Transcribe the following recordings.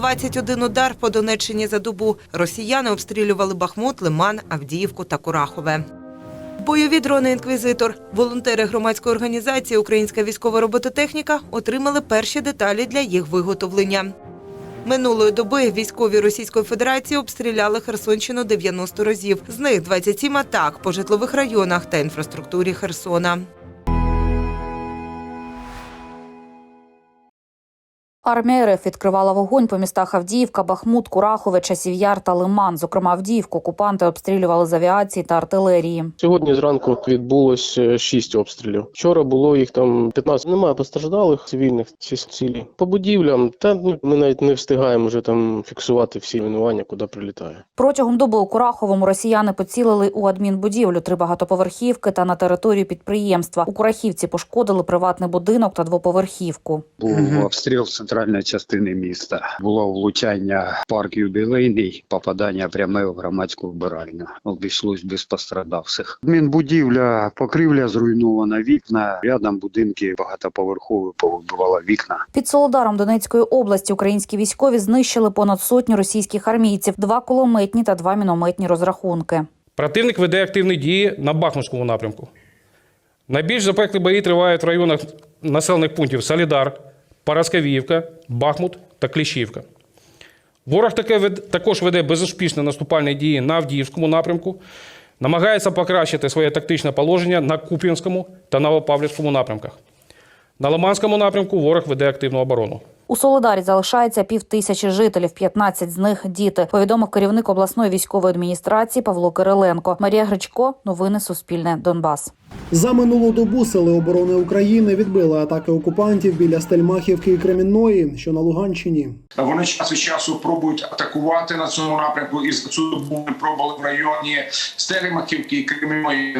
21 удар по Донеччині за добу. Росіяни обстрілювали Бахмут, Лиман, Авдіївку та Курахове. Бойові дрони «Інквізитор». Волонтери громадської організації Українська військова робототехніка отримали перші деталі для їх виготовлення. Минулої доби військові Російської Федерації обстріляли Херсонщину 90 разів. З них 27 атак по житлових районах та інфраструктурі Херсона. Армія РФ відкривала вогонь по містах Авдіївка, Бахмут, Курахове, Часів'яр та Лиман. Зокрема, Авдіївку окупанти обстрілювали з авіації та артилерії. Сьогодні зранку відбулось е, шість обстрілів. Вчора було їх там 15. Немає постраждалих цивільних всі цілі. По будівлям та ну, ми навіть не встигаємо вже там фіксувати всі мінування, куди прилітає. Протягом доби у Кураховому росіяни поцілили у адмінбудівлю, три багатоповерхівки та на територію підприємства. У Курахівці пошкодили приватний будинок та двоповерхівку. Був обстріл центральної частини міста. Було влучання в парк юбілейний, попадання пряме в громадську вбиральню. Обійшлось без пострадавших. Адмінбудівля, покрівля зруйнована, вікна. Рядом будинки багатоповерхові повибивала вікна. Під Солодаром Донецької області українські військові знищили понад сотню російських армійців, два кулеметні та два мінометні розрахунки. Противник веде активні дії на Бахмутському напрямку. Найбільш запеклі бої тривають в районах населених пунктів Солідар, Параскавіївка, Бахмут та Кліщівка. Ворог таке також веде безуспішні наступальні дії на Авдіївському напрямку, намагається покращити своє тактичне положення на Куп'янському та Новопавлівському напрямках. На Лиманському напрямку ворог веде активну оборону. У Солодарі залишається пів тисячі жителів, 15 з них діти. Повідомив керівник обласної військової адміністрації Павло Кириленко. Марія Гречко. Новини Суспільне. Донбас. За минулу добу сили оборони України відбили атаки окупантів біля Стельмахівки і Кремінної, що на Луганщині. Вони час від часу пробують атакувати на цьому напрямку. І за цю добу пробували в районі Стелімахівки і Кремінної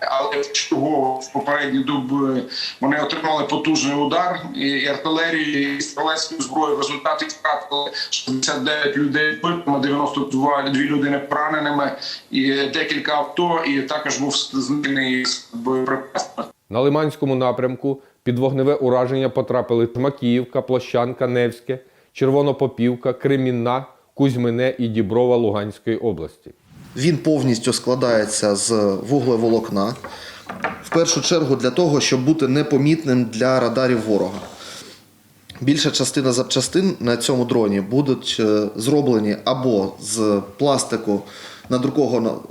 але чого в попередні доби вони отримали потужний удар і, артилерії, і стрілецькою зброєю. В результаті втратили 69 людей вбитими, 92 дві людини пораненими, і декілька авто, і також був знищений боєприпасами. На Лиманському напрямку під вогневе ураження потрапили Макіївка, Площанка, Невське, Червонопопівка, Кремінна, Кузьмине і Діброва Луганської області. Він повністю складається з вуглеволокна. В першу чергу для того, щоб бути непомітним для радарів ворога. Більша частина запчастин на цьому дроні будуть е, зроблені або з пластику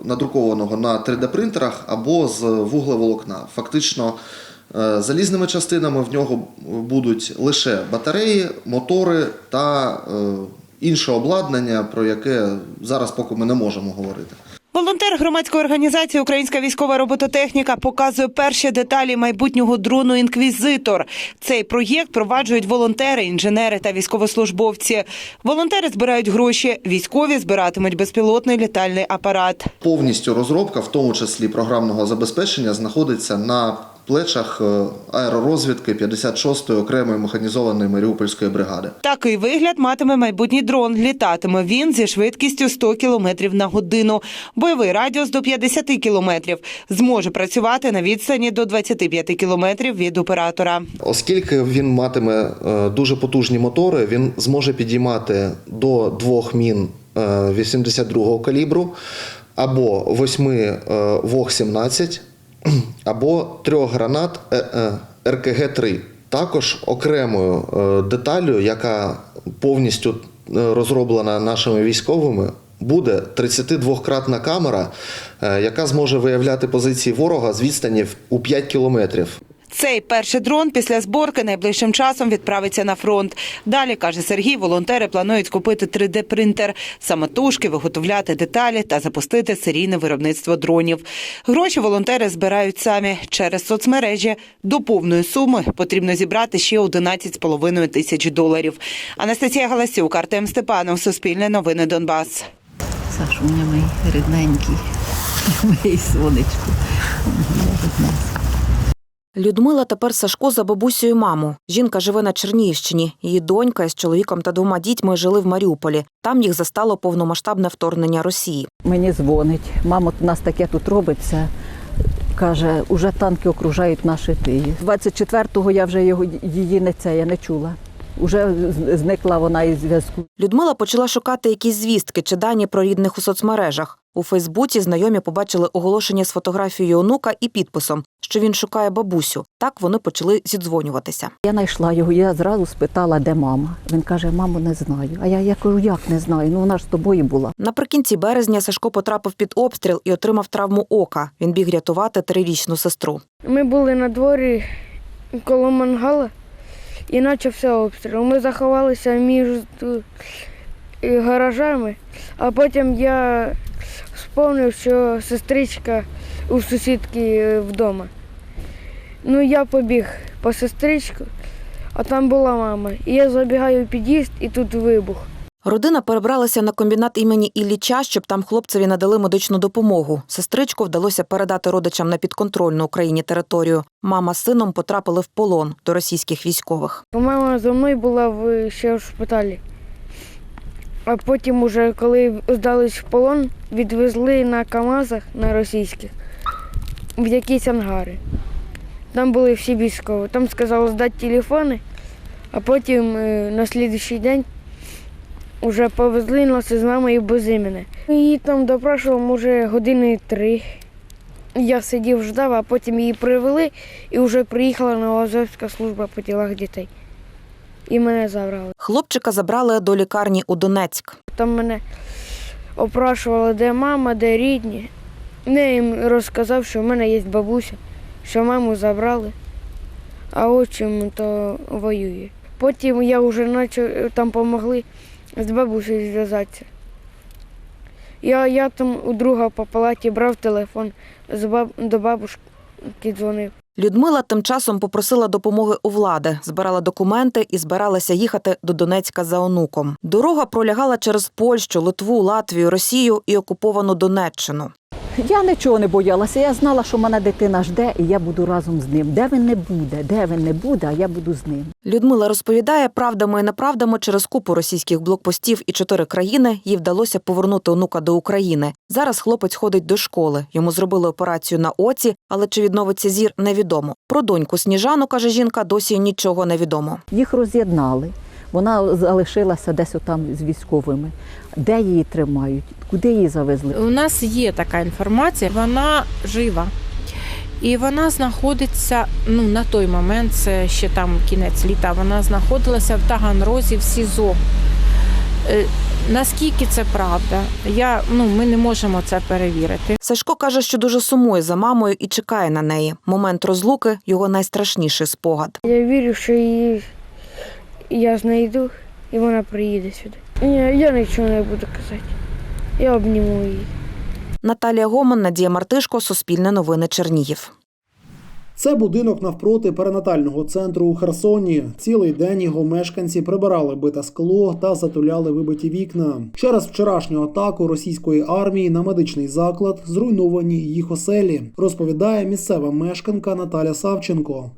надрукованого, на 3D-принтерах, або з вуглеволокна. Фактично, е, залізними частинами в нього будуть лише батареї, мотори та е, інше обладнання, про яке зараз поки ми не можемо говорити. Волонтер громадської організації Українська військова робототехніка показує перші деталі майбутнього дрону Інквізитор. Цей проєкт проваджують волонтери, інженери та військовослужбовці. Волонтери збирають гроші, військові збиратимуть безпілотний літальний апарат. Повністю розробка, в тому числі програмного забезпечення, знаходиться на плечах е, аеророзвідки 56-ї окремої механізованої Маріупольської бригади. Такий вигляд матиме майбутній дрон. Літатиме він зі швидкістю 100 км на годину. Бойовий радіус до 50 км. Зможе працювати на відстані до 25 км від оператора. Оскільки він матиме е, дуже потужні мотори, він зможе підіймати до двох мін е, 82-го калібру, або 8 е, ВОГ-17, або трьох гранат е, е, РКГ-3. Також окремою е, деталлю, яка повністю розроблена нашими військовими, буде 32-кратна камера, яка зможе виявляти позиції ворога з відстані у 5 кілометрів. Цей перший дрон після зборки найближчим часом відправиться на фронт. Далі, каже Сергій, волонтери планують купити 3D-принтер, самотужки виготовляти деталі та запустити серійне виробництво дронів. Гроші волонтери збирають самі через соцмережі. До повної суми потрібно зібрати ще 11,5 тисяч доларів. Анастасія Галасюк, Артем Степанов, Суспільне новини Донбас. Сашуня мій рідненький, моє сонечко. Людмила тепер Сашко за бабусею маму. Жінка живе на Чернігівщині. Її донька з чоловіком та двома дітьми жили в Маріуполі. Там їх застало повномасштабне вторгнення Росії. Мені дзвонить. Мамо, у нас таке тут робиться. Каже, уже танки окружають наші Київ. 24-го я вже його її не це, я не чула. Уже зникла вона із зв'язку. Людмила почала шукати якісь звістки чи дані про рідних у соцмережах. У Фейсбуці знайомі побачили оголошення з фотографією онука і підписом, що він шукає бабусю. Так вони почали зідзвонюватися. Я знайшла його, я зразу спитала, де мама. Він каже, мамо, не знаю. А я, я кажу, як не знаю? Ну вона ж з тобою була. Наприкінці березня Сашко потрапив під обстріл і отримав травму ока. Він біг рятувати трирічну сестру. Ми були на дворі коло мангала і почався обстріл. Ми заховалися між е, гаражами, а потім я вспомнив, що сестричка у сусідки е, вдома. Ну, я побіг по сестричку, а там була мама. І я забігаю в під'їзд, і тут вибух. Родина перебралася на комбінат імені Ілліча, щоб там хлопцеві надали медичну допомогу. Сестричку вдалося передати родичам на підконтрольну Україні територію. Мама з сином потрапили в полон до російських військових. Мама за мною була в, ще в шпиталі. А потім, уже, коли здались в полон, відвезли на КАМАЗах на російських в якісь ангари. Там були всі військові. Там сказали здати телефони, а потім е, на слідуючий день вже повезли нас із мамою без імені. Її там допрашував, може, години три. Я сидів, ждав, а потім її привели і вже приїхала Новоазовська служба по ділах дітей. І мене забрали. Хлопчика забрали до лікарні у Донецьк. Там мене опрашували, де мама, де рідні. Я їм розказав, що в мене є бабуся, що маму забрали, а отчим то воює. Потім я вже почав, там допомогли з бабусею зв'язатися. Я, я там у друга по палаті брав телефон, з баб, до бабушки дзвонив. Людмила тим часом попросила допомоги у влади, збирала документи і збиралася їхати до Донецька за онуком. Дорога пролягала через Польщу, Литву, Латвію, Росію і окуповану Донеччину. Я нічого не боялася. Я знала, що мене дитина жде, і я буду разом з ним. Де він не буде, де він не буде, а я буду з ним. Людмила розповідає, правдами і неправдами через купу російських блокпостів і чотири країни їй вдалося повернути онука до України. Зараз хлопець ходить до школи. Йому зробили операцію на оці, але чи відновиться зір, невідомо. Про доньку Сніжану, каже жінка, досі нічого не відомо. Їх роз'єднали. Вона залишилася десь отам з військовими. Де її тримають? Куди її завезли? У нас є така інформація, вона жива. І вона знаходиться ну на той момент, це ще там кінець літа. Вона знаходилася в Таганрозі в СІЗО. Е, Наскільки це правда? Я ну ми не можемо це перевірити. Сашко каже, що дуже сумує за мамою і чекає на неї. Момент розлуки його найстрашніший спогад. Я вірю, що її я знайду і вона приїде сюди. Ні, я нічого не буду казати. Я обніму її. Наталія Гоман, Надія Мартишко, Суспільне новини Чернігів. Це будинок навпроти перинатального центру у Херсоні. Цілий день його мешканці прибирали бите скло та затуляли вибиті вікна. Через вчорашню атаку російської армії на медичний заклад зруйновані їх оселі, розповідає місцева мешканка Наталя Савченко.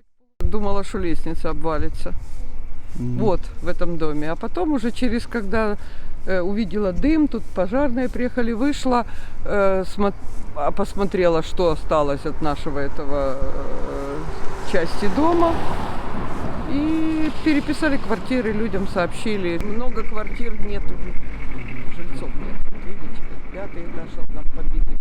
Думала, что лестница обвалится. Вот, в этом доме. А потом уже через, когда э, увидела дым, тут пожарные приехали, вышла, э, смо- а посмотрела, что осталось от нашего этого э, части дома. И переписали квартиры, людям сообщили. Много квартир нету, жильцов нет. Вот видите, пятый этаж вот нам побитый,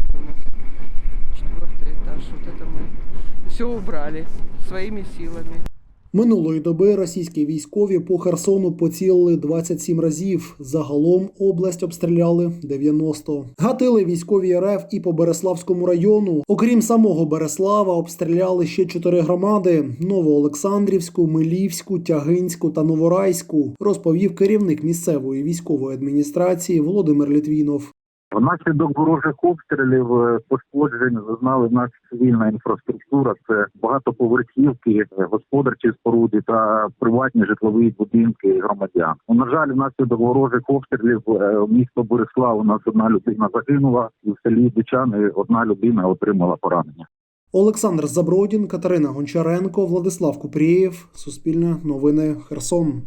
четвертый этаж. Вот это мы все убрали своими силами. Минулої доби російські військові по Херсону поцілили 27 разів. Загалом область обстріляли 90. Гатили військові РФ і по Береславському району. Окрім самого Береслава, обстріляли ще чотири громади: Новоолександрівську, Милівську, Тягинську та Новорайську, розповів керівник місцевої військової адміністрації Володимир Літвінов. Внаслідок ворожих обстрілів е, пошкоджень зазнали наша цивільна інфраструктура. Це багатоповерхівки, господарчі споруди та приватні житлові будинки громадян. Ну, На жаль, внаслідок ворожих обстрілів е, місто Борислав у нас одна людина загинула, і в селі Дичани одна людина отримала поранення. Олександр Забродін, Катерина Гончаренко, Владислав Купрієв. Суспільне новини Херсон.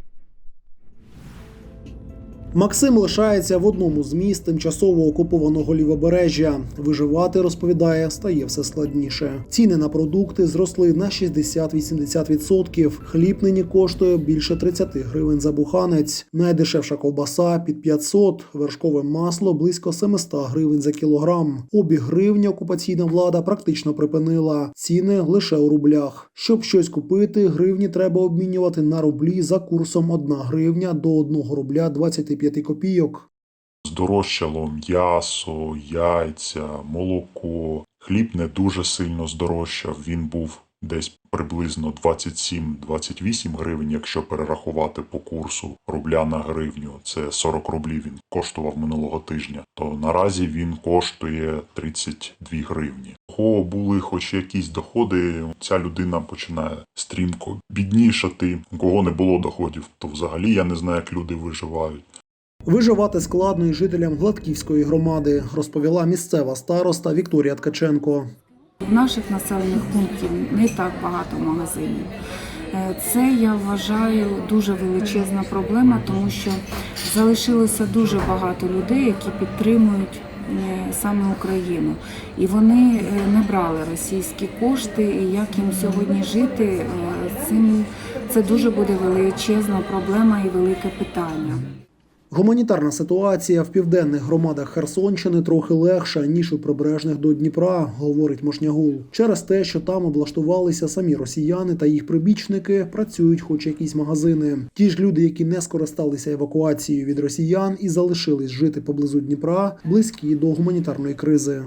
Максим лишається в одному з міст тимчасово окупованого лівобережжя. Виживати, розповідає, стає все складніше. Ціни на продукти зросли на 60-80%. Хліб нині коштує більше 30 гривень за буханець. Найдешевша ковбаса під 500, вершкове масло близько 700 гривень за кілограм. Обіг гривні окупаційна влада практично припинила. Ціни лише у рублях. Щоб щось купити, гривні треба обмінювати на рублі за курсом 1 гривня до 1 рубля 25 копійок. Здорожчало м'ясо, яйця, молоко. Хліб не дуже сильно здорожчав. Він був десь приблизно 27-28 гривень, якщо перерахувати по курсу рубля на гривню. Це 40 рублів він коштував минулого тижня. То наразі він коштує 32 гривні. Кого були хоч якісь доходи, ця людина починає стрімко біднішати. У кого не було доходів, то взагалі я не знаю, як люди виживають. Виживати складно і жителям Гладківської громади, розповіла місцева староста Вікторія Ткаченко. В наших населених пунктів не так багато магазинів. Е, Це я вважаю дуже величезна проблема, тому що залишилося дуже багато людей, які підтримують е, саме Україну, і вони е, не брали російські кошти. І як їм сьогодні жити, цим це дуже буде величезна проблема і велике питання. Гуманітарна ситуація в південних громадах Херсонщини трохи легша ніж у прибережних до Дніпра, говорить Мошнягул. Через те, що там облаштувалися самі росіяни та їх прибічники, працюють хоч якісь магазини. Ті ж люди, які не скористалися евакуацією від росіян і залишились жити поблизу Дніпра, близькі до гуманітарної кризи.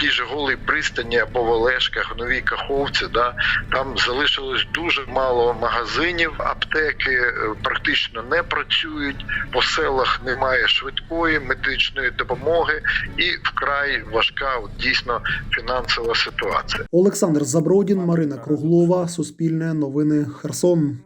Ті ж голій пристані або в Олешках, Новій Каховці, да, там залишилось дуже мало магазинів, аптеки е, практично не працюють, по селах немає швидкої медичної допомоги і вкрай важка от, дійсно фінансова ситуація. Олександр Забродін, Марина Круглова, Суспільне новини Херсон.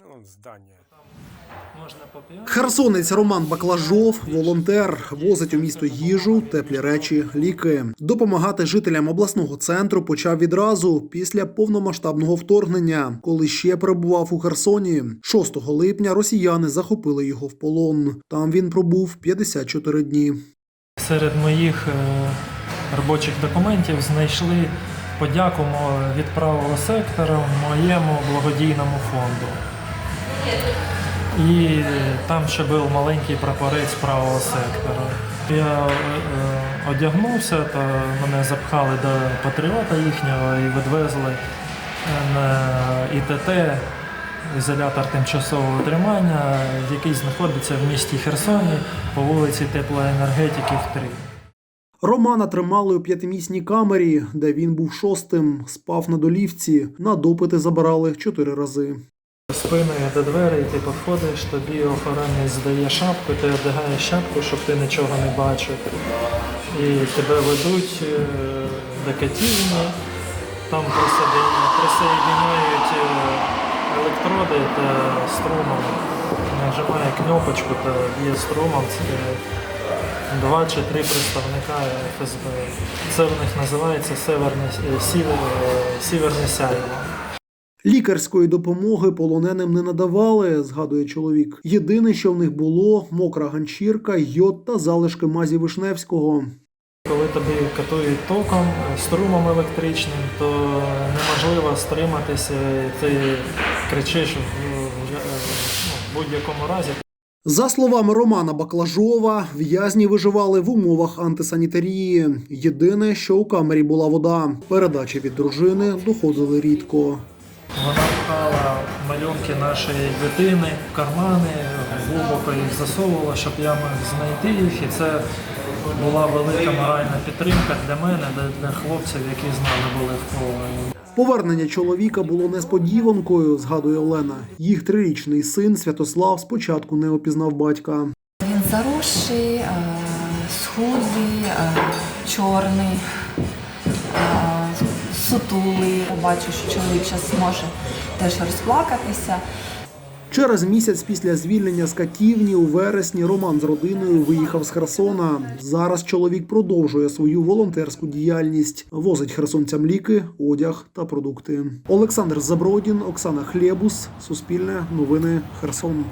Херсонець Роман Баклажов, волонтер, возить у місто їжу, теплі речі, ліки. Допомагати жителям обласного центру почав відразу після повномасштабного вторгнення, коли ще перебував у Херсоні. 6 липня росіяни захопили його в полон. Там він пробув 54 дні. Серед моїх е, робочих документів знайшли подяку від правого сектора моєму благодійному фонду. І там ще був маленький прапорець правого сектора. Я е, одягнувся, та мене запхали до патріота їхнього і відвезли на ІТТ, ізолятор тимчасового тримання, який знаходиться в місті Херсоні по вулиці Теплоенергетиків 3. Романа тримали у п'ятимісній камері, де він був шостим, спав на долівці. На допити забирали чотири рази. Спиною до дверей ти підходиш, тобі охоронець здає шапку, ти одягаєш шапку, щоб ти нічого не бачив. І тебе ведуть е, до катівні, там присоединя- е, електроди та струмом. Нажимає кнопочку та б'є струмом. Два чи три представника ФСБ. Це в них називається е, сіверне сяйво. Лікарської допомоги полоненим не надавали, згадує чоловік. Єдине, що в них було мокра ганчірка, йод та залишки мазі Вишневського. Коли тобі катують током, струмом електричним, то неможливо стриматися, ти кричиш в, в- в будь-якому разі. За словами Романа Баклажова, в'язні виживали в умовах антисанітарії. Єдине, що у камері була вода. Передачі від дружини доходили рідко. Вона пхала малюнки нашої дитини в кармани, глибоко їх засовувала, щоб я міг знайти їх. І це була велика моральна підтримка для мене, для, для хлопців, які з нами були в полоні. Повернення чоловіка було несподіванкою, згадує Олена. Їх трирічний син Святослав спочатку не опізнав батька. Він заросший, е, схудлий, е, чорний, е, сутулий. Бачу, що чоловік зараз зможе теж розплакатися. Через місяць після звільнення з катівні у вересні Роман з родиною виїхав з Херсона. Зараз чоловік продовжує свою волонтерську діяльність, возить херсонцям ліки, одяг та продукти. Олександр Забродін, Оксана Хлєбус, Суспільне, Новини, Херсон.